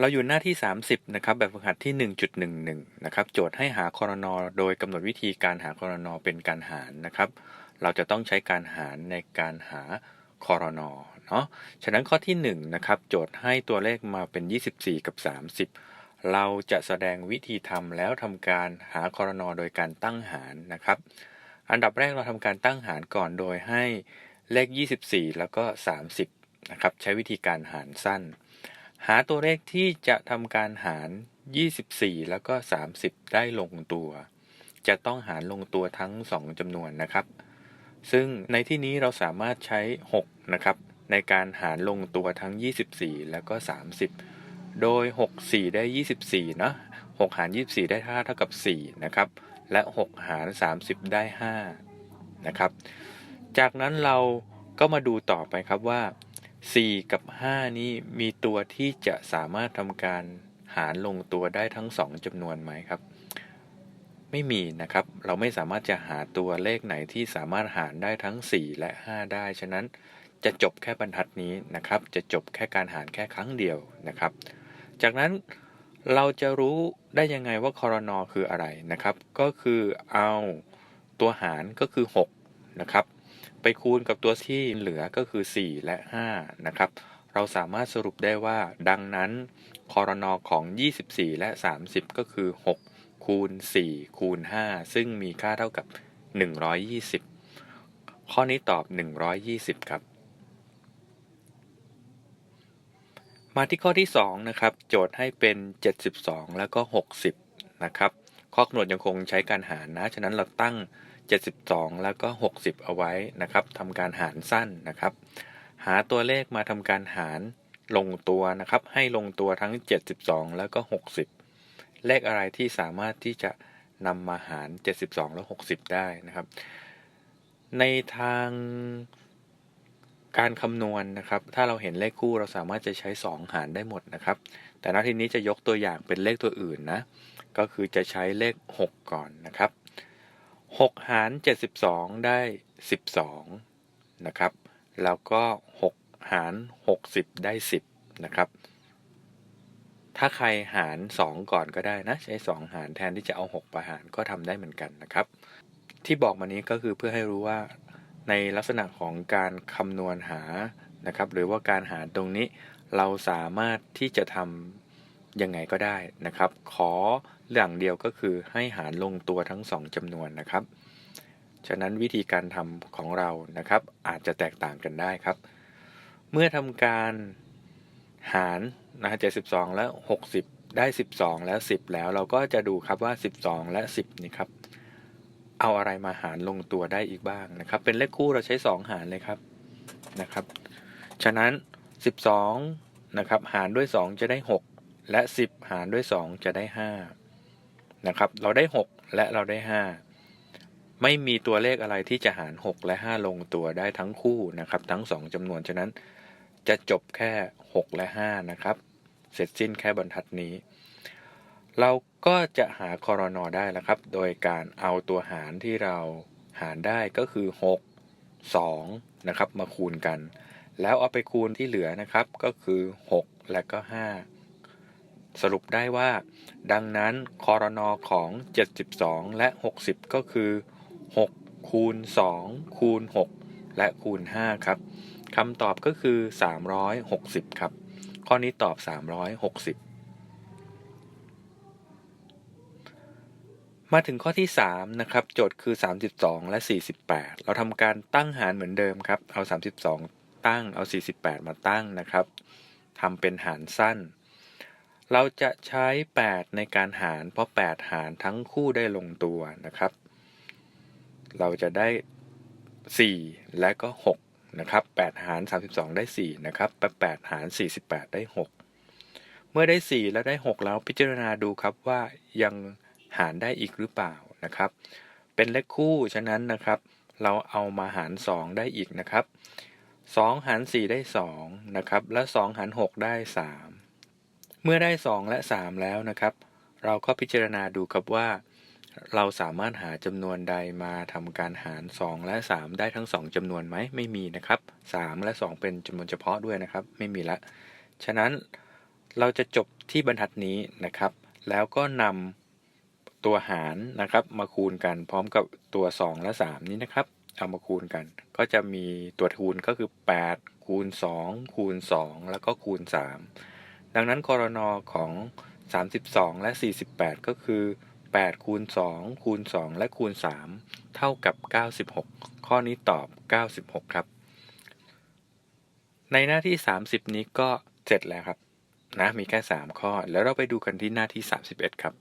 เราอยู่หน้าที่ 30นะครับแบบฝึกหัดที่ 1.11 นะครับโจทย์ให้หาคอรนอโดยกำหนดวิธีการหาคอรนอเป็นการหารนะครับ เราจะต้องใช้การหารในการหาคอรนอเนาะฉะนั้นข้อที่1นะครับโจทย์ให้ตัวเลขมาเป็น 24 กับ 30 เราจะแสดงวิธีทำแล้วทำการหาคอรนอโดยการตั้งหารนะครับ อันดับแรกเราทำการตั้งหารก่อนโดยให้เลข 24 แล้วก็ 30นะครับใช้วิธีการหารสั้น หาตัวเลขที่จะทำการหาร 24 แล้วก็ 30 ได้ลงตัว จะต้องหารลงตัวทั้ง 2จำนวนนะครับ ซึ่งในที่นี้เราสามารถใช้ 6 นะครับ ในการหารลงตัวทั้ง 24 แล้วก็ 30 โดย 6 4 ได้ 24 เนาะ6หาร 24 ได้ 5 เท่ากับ 4 นะครับ และ 6 หาร 30 ได้ 5 นะครับ จากนั้นเราก็มาดูต่อไปครับว่า 4 กับ 5 นี้มีตัวที่จะสามารถทำการหารลงตัวได้ทั้ง 2จำนวนไหมครับ ไม่มีนะครับ เราไม่สามารถจะหาตัวเลขไหนที่สามารถหารได้ทั้ง 4 และ 5 ได้ ฉะนั้นจะจบแค่บรรทัดนี้นะครับ จะจบแค่การหารแค่ครั้งเดียวนะครับ จากนั้นเราจะรู้ได้ยังไงว่าคอรนอคืออะไรนะครับ ก็คือเอาตัวหารก็คือ 6 นะครับ ไปคูณกับตัวที่เหลือก็คือ 4 และ 5 นะครับ เราสามารถสรุปได้ว่า ดังนั้นคอรนอของ 24 และ 30 ก็คือ 6 คูณ 4 คูณ 5 ซึ่งมีค่าเท่ากับ 120 ข้อนี้ตอบ 120 ครับ มาที่ข้อที่ 2 นะครับ โจทย์ให้เป็น 72 แล้วก็ 60 นะครับ ข้อกำหนดยังคงใช้การหารนะ ฉะนั้นเราตั้ง 72 แล้วก็ 60 เอาไว้นะครับทำการหารสั้นนะครับ หาตัวเลขมาทำการหารลงตัวนะครับ ให้ลงตัวทั้ง 72 แล้วก็ 60 เลขอะไรที่สามารถที่จะนำมาหาร 72 แล้ว60 ได้นะครับ ในทางการคำนวณนะครับ ถ้าเราเห็นเลขคู่เราสามารถจะใช้ 2 หารได้หมดนะครับ แต่ณทีนี้จะยกตัวอย่างเป็นเลขตัวอื่นนะ ก็คือจะใช้เลข 6 ก่อนนะครับ 6หาร72ได้12นะครับ แล้วก็6หาร60ได้10นะครับ ถ้าใครหาร2ก่อนก็ได้นะ ใช้2หารแทนที่จะเอา6ไปหารก็ทำได้เหมือนกันนะครับ ที่บอกมานี้ก็คือเพื่อให้รู้ว่าในลักษณะของการคำนวณหานะครับ หรือว่าการหารตรงนี้เราสามารถที่จะทำ ยังไงก็ได้นะครับ ขอเรื่องเดียวก็คือให้หารลงตัวทั้ง 2จำนวนนะครับ ฉะนั้นวิธีการทำของเรานะครับ อาจจะแตกต่างกันได้ครับ เมื่อทำการหารนะฮะ72แล้ว60ได้ 12 แล้ว10 แล้วเราก็จะดูครับว่า 12 และ 10นี่ครับ เอาอะไรมาหารลงตัวได้อีกบ้างนะครับ เป็นเลขคู่เราใช้ 2 หารเลยครับนะครับ ฉะนั้น 12 นะครับ หารด้วย 2 จะได้ 6 และ 10 หารด้วย 2 จะได้ 5 นะครับ เราได้ 6 และเราได้ 5 ไม่มีตัวเลขอะไรที่จะหาร 6 และ 5 ลงตัวได้ทั้งคู่นะครับ ทั้ง 2จำนวน ฉะนั้นจะจบแค่ 6 และ 5 นะครับ เสร็จสิ้นแค่บรรทัดนี้ เราก็จะหาคอรนอได้แล้วครับ โดยการเอาตัวหารที่เราหารได้ก็คือ 6 2 นะครับ มาคูณกัน แล้วเอาไปคูณที่เหลือนะครับ ก็คือ 6 และก็ 5 สรุปได้ว่า ดังนั้นคอรนอของ 72 และ 60 ก็คือ 6 คูณ 2 คูณ 6 และคูณ 5 ครับคำตอบก็คือ 360 ครับ ข้อนี้ตอบ 360 มาถึงข้อที่ 3 นะครับ โจทย์คือ 32 และ 48 เราทำการตั้งหารเหมือนเดิมครับ เอา 32 ตั้งเอา 48 มาตั้งนะครับทำเป็นหารสั้น เราจะใช้ 8 ในการหาร เพราะ 8 หารทั้งคู่ได้ลงตัวนะครับ เราจะได้ 4 และก็ 6 นะครับ 8 หาร 32 ได้ 4 นะครับ 8 หาร 48 ได้ 6 เมื่อได้ 4 แล้วได้ 6 แล้วพิจารณาดูครับว่ายังหารได้อีกหรือเปล่านะครับ เป็นเลขคู่ ฉะนั้นนะครับ เราเอามาหาร 2 ได้อีกนะครับ 2 หาร 4 ได้ 2 นะครับ และ 2 หาร 6 ได้ 3 เมื่อได้ 2 และ 3 แล้วนะครับ เราก็พิจารณาดูครับว่า เราสามารถหาจำนวนใดมาทำการหาร 2 และ 3 ได้ทั้ง 2จำนวนไหมไม่มีนะครับ 3 และ 2 เป็นจำนวนเฉพาะด้วยนะครับ ไม่มีละ ฉะนั้นเราจะจบที่บรรทัดนี้นะครับ แล้วก็นำตัวหารนะครับ มาคูณกันพร้อมกับตัว 2 และ 3 นี้นะครับ เอามาคูณกัน ก็จะมีตัวคูณก็คือ 8 คูณ 2 คูณ 2 แล้วก็คูณ 3 ดังนั้นกรนของ 32 และ 48 ก็คือ 8 คูณ 2 คูณ 2 และคูณ 3 เท่ากับ 96 ข้อนี้ตอบ 96 ครับ ในหน้าที่ 30 นี้ก็เสร็จแล้วครับ นะ มีแค่ 3 ข้อ แล้วเราไปดูกันที่หน้าที่ 31 ครับ